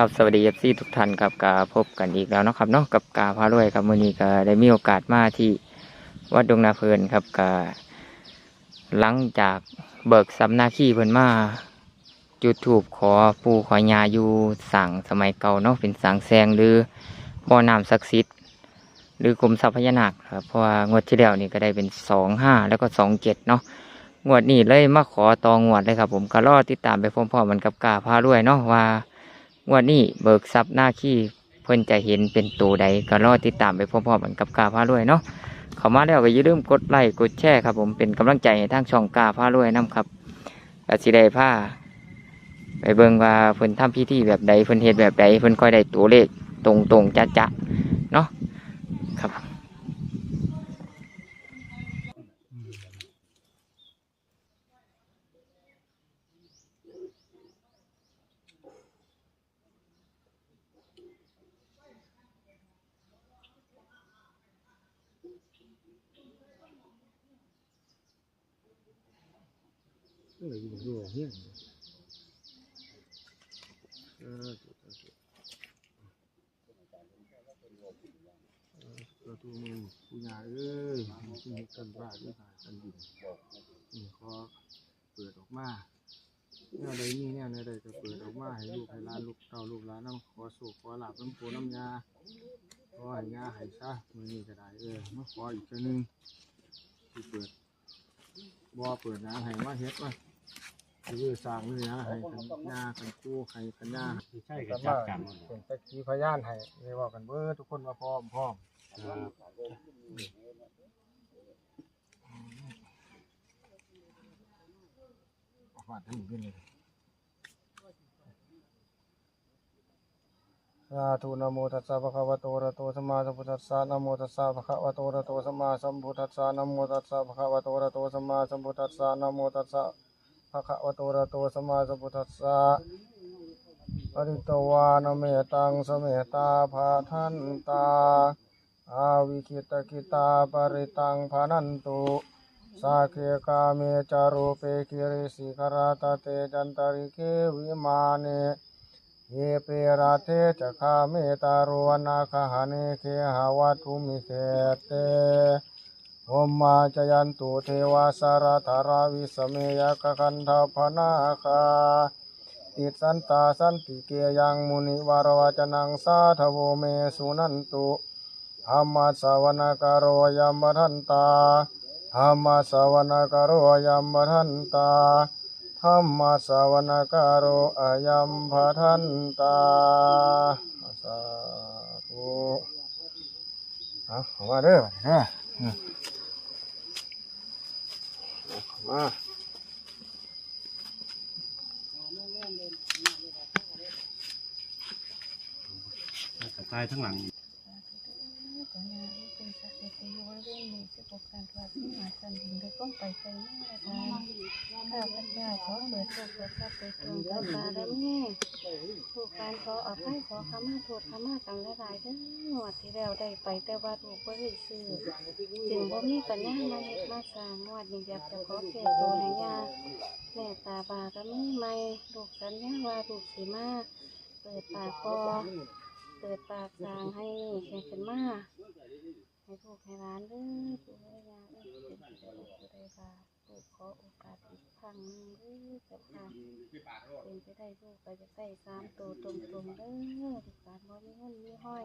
ครับสวัสดีเอฟซีทุกท่านครับกาพบกันอีกแล้วนะครับเนาะกับกาพารวยครับมือนี้ก็ได้มีโอกาสมาที่วัดดงนาเพลินครับกาหลังจากเบิกสำนาคีเพิ่นมาจุดถูกขอปูขอยาอยู่สั่งสมัยเก่าเนาะเป็นสั่งแซงหรือบ่อน้ำศักดิ์สิทธิ์หรือกรมทรัพยานาคครับเพราะว่างวดที่แล้วนี่ก็ได้เป็นสองห้าแล้วก็สองเจ็ดเนาะงวดนี้เลยมาขอตองวดเลยครับ ผมก็รอติดตามไปพร้อมๆมันกับกาพารวยเนาะว่า วันี้เบิกทรัพย์หน้าขี้เพิ่นจะเห็นเป็นตัวใดก็รอติดตามไปพร้อมๆมันกับกาพารวยเนาะเข้ามาแล้วก็อย่าลืมกดไลค์กดแชร์ครับผมเป็นกำลังใจให้ทางช่องกาพารวยนํครับกสิได้ผ้าไปเบิ่งว่าเพิ่นทำพิธีแบบใดเพิ่นเฮ็ดแบบใดเพิ่นค่อยได้ตัวเลขตรงๆจะๆเนาะครับ เอออยู่ดูเฮียนเออตัวมึงผู้ยาเอ้ยที่มีกันบ้าด้วยหากันดินนี่ขอเปิดออกมาแนวใดนี่แนวใดก็เปิดออกมาให้ลูกให้หลานลูกเต้าลูกหลานน้ำขอโศกขอหลับน้ำโพน้ำยาขอให้ยาให้ซะมือนี้ก็ได้เออมาขออีกเทื่นึงที่เปิดบ่อเปิดน้ำให้มาเฮ็ดมา คือสร้างเลยนะให้กันหน้ากันกู้ให้กันหน้าใช่กับจับกันเป็นตะกี้พยานให้เรียกว่ากันเบิดทุกคนมาพร้อมพร้อมออกมาทั้งนี้เลยสาธุนะโมตัสสะภะคะวะโตอะระหะโตสัมมาสัมพุทธัสสะนะโมตัสสะภะคะวะโตอะระหะโตสัมมาสัมพุทธัสสะนะโมตัสสะภะคะวะโตอะระหะโตสัมมาสัมพุทธัสสะนะโมตัสสะ ภะคะวะโตระโตสมมาสัมพุทธัสสะปริตวานเมตังสเมตาภาทันตา อาวิคิตกิตาปริตังภานันตุสาเคกาเมจารุเปกิริสิกราตเตจันตริเควิมาเนเยเปราเทจะคาเมตารุวนาคหาเนเคหาวัตุมิเขเต โอมมาจยันตุเทวาสารธาราวิสเมยกคันธพนาคาติสันตาสันติเกยังมุนิวารวจนังสาธโวเมสุนันตุธรรมสาวนากโรยัมบทันตาธรรมสาวนากโรยัมบทันตาธรรมสาวนากโรอยัมบทันตาสาธุเอาเข้ามาเด้อ มากระจายทั้งหลัง ตัวนี้เป็นสัตว์ที่อยู่บริเวณนี้จะพบการทอดที่หาสันดินโดยก้มไปใส่หน้าทางข้าพเจ้าขอเปิดโชคเปิดทรัพย์ไปตรงกับตาและแม่ถูกการขออภัยขอขมาโทษขมาตังหลายๆเด้อหวดที่แล้วได้ไปแต่ว่าถูกบ่ได้ซื้อจึงบ่มีปัญญามาเฮ็ดมาสร้างงวดนี้อยากจะขอแก่ตัวให้ยาแม่ตาบาก็มีใหม่ลูกสัญญาว่าลูกสิมาเปิดปากคอเปิดปากสางให้แข่งกันมา ให้ถูกให้ร้านเด้อถูกให้ยาเอ้ยเป็นไปได้ถูกได้บาถูกขอโอกาสอีกครั้งหนึ่งเด้อเจ้าค่ะเป็นไปได้ลูกไปจะได้สามตัวตรงๆเด้อลูกหลานบ่มีเงินมีห้อย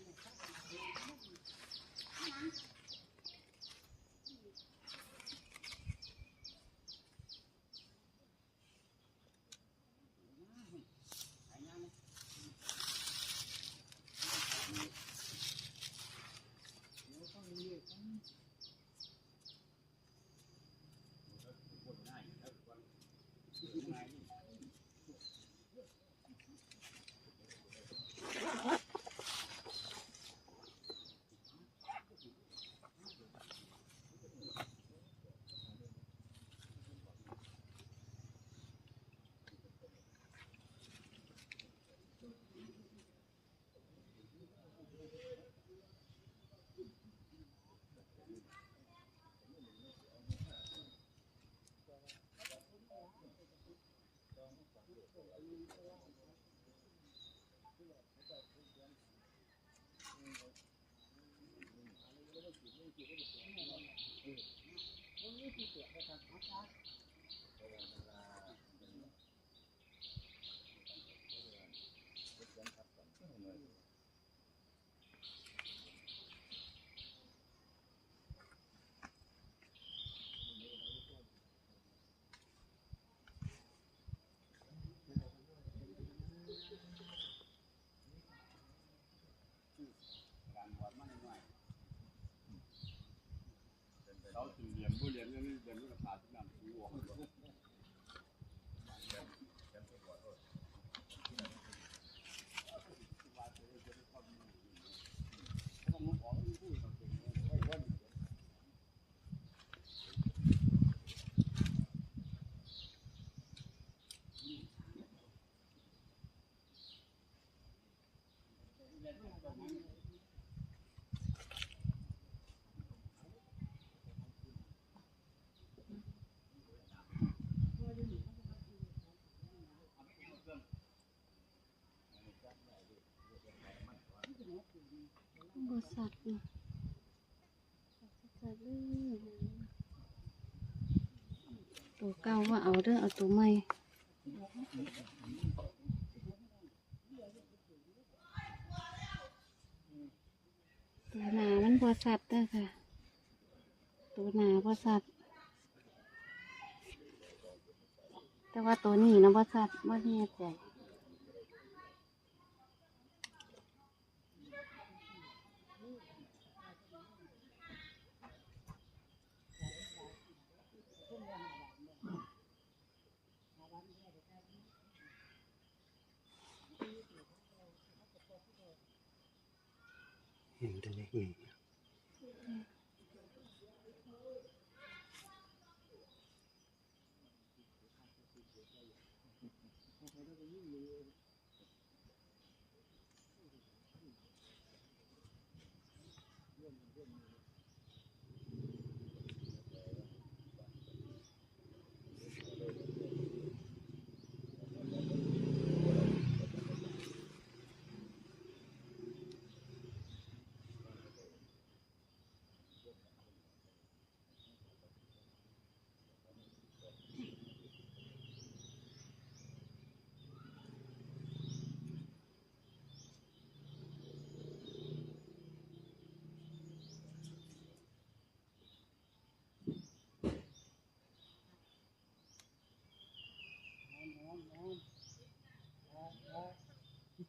chịu cái điều kiện này เหลี่ยมนี่เหลี่ยมนี่ก็ขาดทุกอย่า บสัตว์นะสัตว์เลยตัวเก่าว่าเอาเด้อเอาตัวใหม่ตัวหนามันบสัตว์เด้อค่ะ ตัวหนาบสัตว์แต่ว่าตัวนี้นะบสัตว์ว่แน่ใจ เห็นแต่เ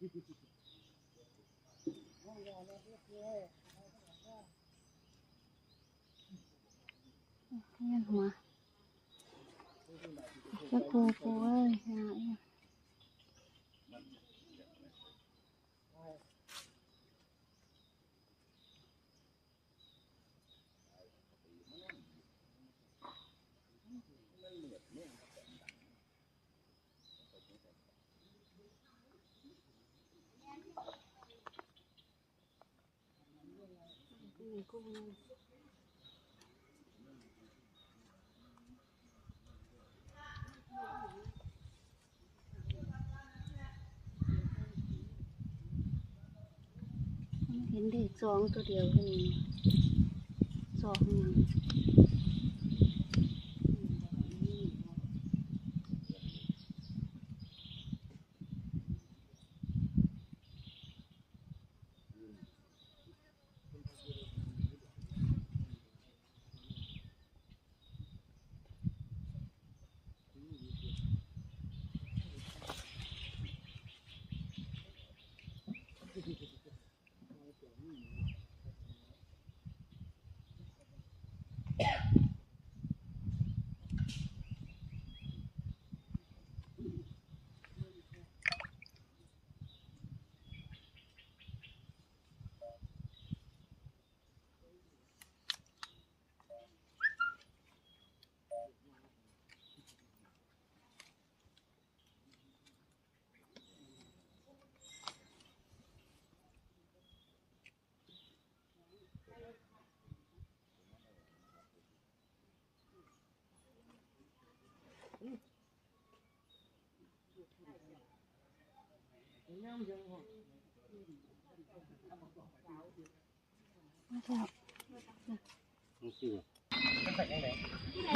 ล็กนี่เงี้ยหัว มีกุ้งเอ้ยเห็นเด็กสองตัวเดียวแค่นี้สองหนึ่ง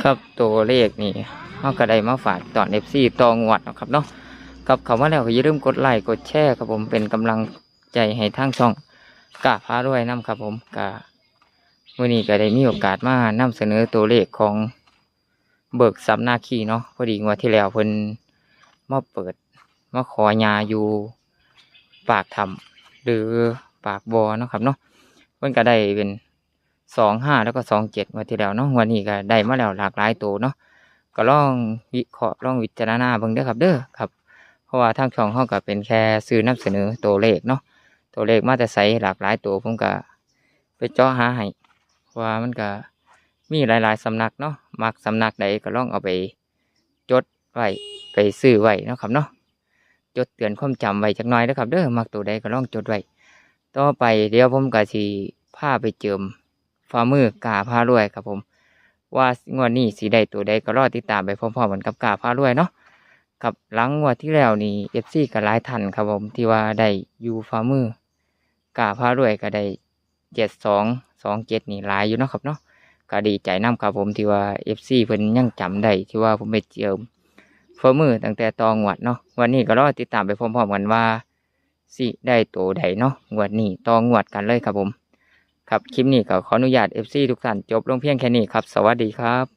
ครับตัวเลขนี่เขาก็ได้มาฝากตอนเอฟซีตองวดนะครับเนาะครับคำว่าแล้วอย่าลืมกดไลค์กดแชร์ครับผมเป็นกำลังใจให้ทางช่องกะพาด้วยน้ำครับผมกะวันนี้ก็ได้มีโอกาสมานำเสนอตัวเลขของเบิกสำนาคีเนาะพอดีงวดที่แล้วเพิ่นมาเปิดมาขอยาอยู่ ปากถ้ำหรือปากบอเนาะครับเนาะเพิ่นก็ได้เป็นสองห้าแล้วก็สองเจ็ดงวดที่แล้วเนาะวันนี้ก็ได้มาแล้วหลากหลายตัวเนาะก็ลองวิเคราะห์ลองวิจารณาเบิ่งเด้อครับเด้อครับ เพราะว่าทางช่องเขาก็เป็นแค่ซื้อนำเสนอตัวเลขเนาะตัวเลขมาแต่ใสหลากหลายตัวผมก็ไปเจาะหาให้เพราะว่ามันก็มีหลายๆสำนักเนาะมักสำนักใดก็ลองเอาไปจดไว้ไปซื้อไว้นะครับเนาะ จดเตือนความจำไว้จักหน่อยนะครับเด้อมักตัวใดก็ลองจดไว้ต่อไปเดี๋ยวผมก็สิพาไปเจิมฝ่ามือกาพารวยครับผม ว่างวดนี้สีใดตัวใดก็รอติดตามไปพร้อมๆกันกับกาพารวยเนาะกับหลังงวดที่แล้วนี่เอฟซีกับหลายทันครับผมที่ว่าได้อยูฟ้ามือกาพารวยก็ได้เจ็ดสองสองเจ็ดนี่หลายอยู่เนาะครับเนาะก็ดีใจน้ำครับผมที่ว่าเอฟซีเพิ่นยังจำได้ที่ว่าผมไปเจิม ฟ้ามือตั้งแต่ตองวดเนาะวันนี้ก็รอติดตามไปพร้อมๆกันว่า สิได้ตัวใดเนาะงวดนี้ตองวดกันเลยครับผม ครับคลิปนี้ก็ขออนุญาตเอฟซีทุกท่านจบลงเพียงแค่นี้ครับ สวัสดีครับ